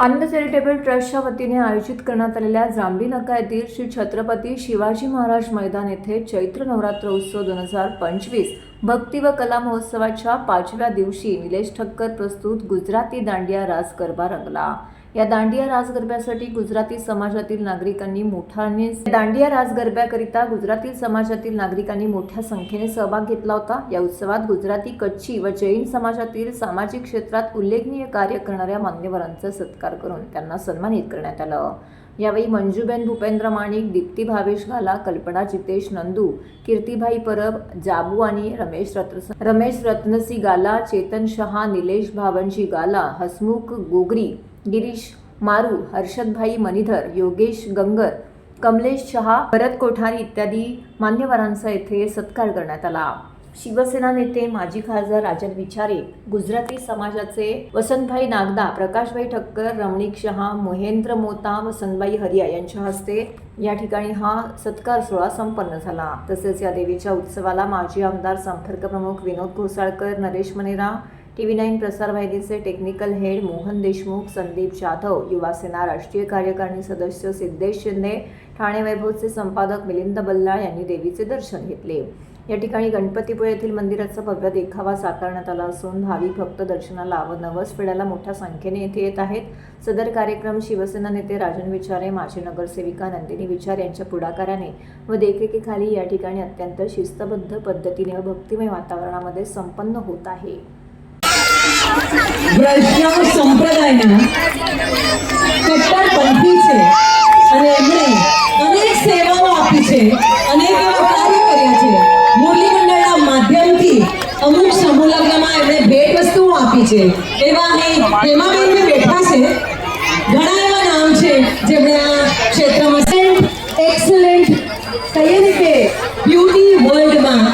आनंद charitable ट्रस्टच्या वतीने आयोजित करण्यात आलेल्या जांभी नका येथील श्री छत्रपती शिवाजी महाराज मैदान येथे चैत्र नवरात्र उत्सव दोन हजार पंचवीस भक्ती व कला महोत्सवाच्या पाचव्या दिवशी निलेश ठक्कर प्रस्तुत गुजराती दांडिया रास गरबा रंगला. या दांडिया रासगरब्यासाठी गुजराती समाजातील नागरिकांनी मोठ्याने दांडिया रास गुजरातील गुजराती समाजातील नागरिकांनी मोठ्या संख्येने सहभाग घेतला होता. या उत्सवात गुजराती कच्छी व जैन समाजातील सामाजिक क्षेत्रात उल्लेखनीय कार्य करणाऱ्या मान्यवरांचा सत्कार करून त्यांना सन्मानित करण्यात आलं. यावेळी मंजूबेन भूपेंद्र माणिक दीप्ती भावेश घाला कल्पना जितेश नंदू कीर्तीभाई परब जाबू आणि रमेश रत्न रमेश रत्नसी गाला चेतन शहा निलेश भावनजी गाला हसमुख गोगरी गिरीश मारू हर्षदभाई मनिधर योगेश गंगर कमलेश शहा भरत कोठारी इत्यादी मान्यवरांचा येथे सत्कार करण्यात आला. शिवसेना नेते माजी खासदार राजन विचारे गुजराती समाजाचे वसंतभाई नागदा प्रकाशभाई ठक्कर रमणीक शहा महेंद्र मोता वसंतबाई हरिया यांच्या हस्ते या ठिकाणी हा सत्कार सोहळा संपन्न झाला. तसेच या देवीच्या उत्सवाला माजी आमदार संपर्क प्रमुख Vinod Ghosalkar Naresh Manera T V nine प्रसारवाहिनीचे technical head Mohan Deshmukh Sandeep Jadhav Yuvasena राष्ट्रीय कार्यकारिणी सदस्य सिद्धेश शिंदे ठाणे वैभवचे संपादक मिलिंद बल्लाळ यांनी देवीचे दर्शन घेतले. या ठिकाणी गणपतीपुळे येथील मंदिराचा भव्य देखावा साकारण्यात आला असून भाविक भक्त दर्शनाला व नवस फेड्याला मोठ्या संख्येने येथे येत आहेत. सदर कार्यक्रम शिवसेना नेते राजन विचारे माजी नगरसेविका नंदिनी विचार यांच्या पुढाकाराने व देखरेखीखाली या ठिकाणी अत्यंत शिस्तबद्ध पद्धतीने व भक्तिमय वातावरणामध्ये संपन्न होत आहे. વૈષ્ણવ સંપ્રદાયના કટ્ટરપંથી છે. અને એમણે અનેક સેવાઓ આપી છે, અનેક એવા કાર્ય કર્યા છે. મુરલી મંડળના માધ્યમથી અમુક સમૂહ લગ્નમાં એમણે ભેટ વસ્તુઓ આપી છે. એવા અહીં હેમાબેન બેઠા છે. ઘણા એવા નામ છે, જેમણે આ ક્ષેત્રમાં એક્સલેન્ટ કહીએ ને કે બ્યુટી વર્લ્ડમાં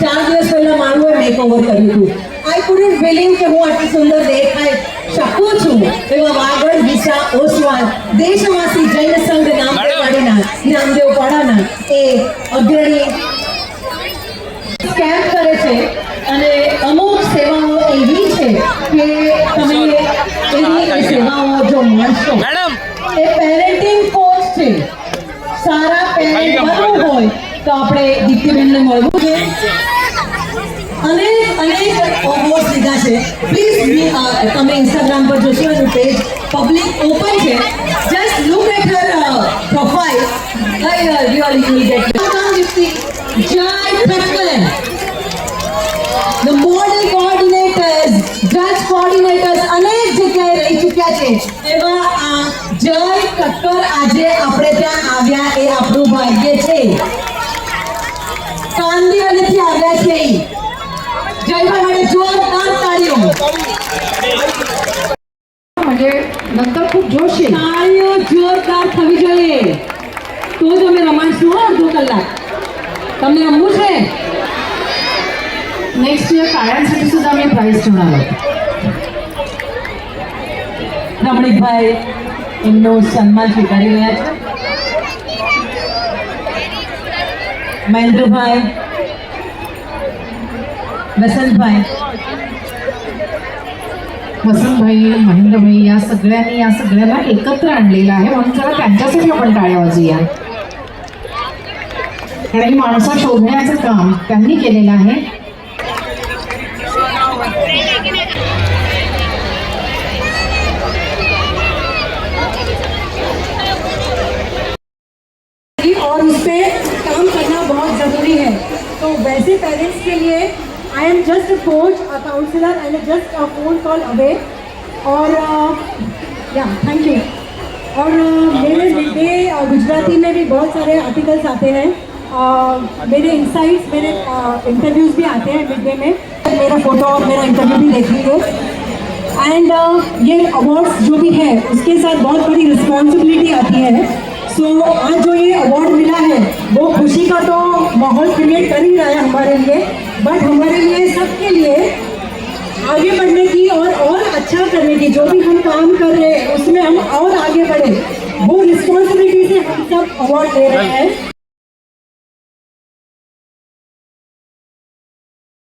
ચાર દિવસ પહેલાં મારું મેક ઓવર કર્યું હતું આઈ કુડન્ટ બિલીવ કે હું આટલી સુંદર દેખાઈ શકું છું. એવા વાગડ વિશા ઓસવાલ દેશવાસી જૈન સંઘ નામદેવ વાડીના નામદેવ પાડાના એ અગ્રણી સ્કેમ્પ કરે છે. અને અમુક સેવાઓ એવી છે કે તમે એની સેવાઓ જો મળશો. મેડમ. એ પેરેન્ટિંગ કોચ છે. સારા પેરેન્ટ બનવું હોય તો આપણે દીપ્તિબેનને મળવું છે અનેક અનેક અવોર્ડ લીધા છે. પ્લીઝ તમે ઇન્સ્ટાગ્રામ પર જોશો એનું પેજ પબ્લિક ઓપન છે. Just look at her profile really you will get Jay The model coordinators, judge coordinators અનેક જગ્યાએ રહી ચૂક્યા છે. એવા આ જય કક્કર આજે આપણે ત્યાં આવ્યા એ આપણું ભાગ્ય છે. म्हणजे नंतर खूप जोश येईल તાળીઓ જોરદાર થવી જોઈએ તો જ અમે રમાડશું હો અડધો કલાક તમને રમવું છે नेक्स्ट इयर काळ्यांसाठी सुद्धा आम्ही प्राईज ठेवणार आहोत રમણીકભાઈ એમનું સન્માન સ્વીકારી રહ્યા છે મહેન્દ્રભાઈ વસંતભાઈ वसंतभाई महेंद्रभाई या सगळ्यांनी या सगळ्यांना एकत्र आणलेलं आहे. म्हणून जरा त्यांच्यासाठी आपण टाळ्या वाजूया कारण ही माणसं शोधण्याचं काम त्यांनी केलेलं आहे. और उस पर काम करना बहुत ज़रूरी है। तो वैसे पेरेंट्स के लिए I am just a coach a counsellor and just a phone call away और या थैंक यू और uh, मेरे मिडडे गुजराती में भी बहुत सारे आर्टिकल्स आते हैं। Uh, मेरे इंसाइट्स मेरे इंटरव्यूज़ भी आते हैं मिडडे में। मेरा फ़ोटो और मेरा इंटरव्यू भी देख लीजिए। एंड ये अवार्ड्स जो भी है उसके साथ बहुत बड़ी रिस्पॉन्सिबिलिटी आती है। सो so, आज जो ये अवार्ड मिला है वो खुशी का तो माहौल क्रिएट कर ही रहा है हमारे लिए बट हमारे लिए सबके लिए आगे बढ़ने की और और अच्छा करने की जो भी हम काम कर रहे हैं उसमें हम और आगे बढ़े। वो रिस्पॉन्सिबिलिटी से हम सब अवार्ड ले रहे हैं।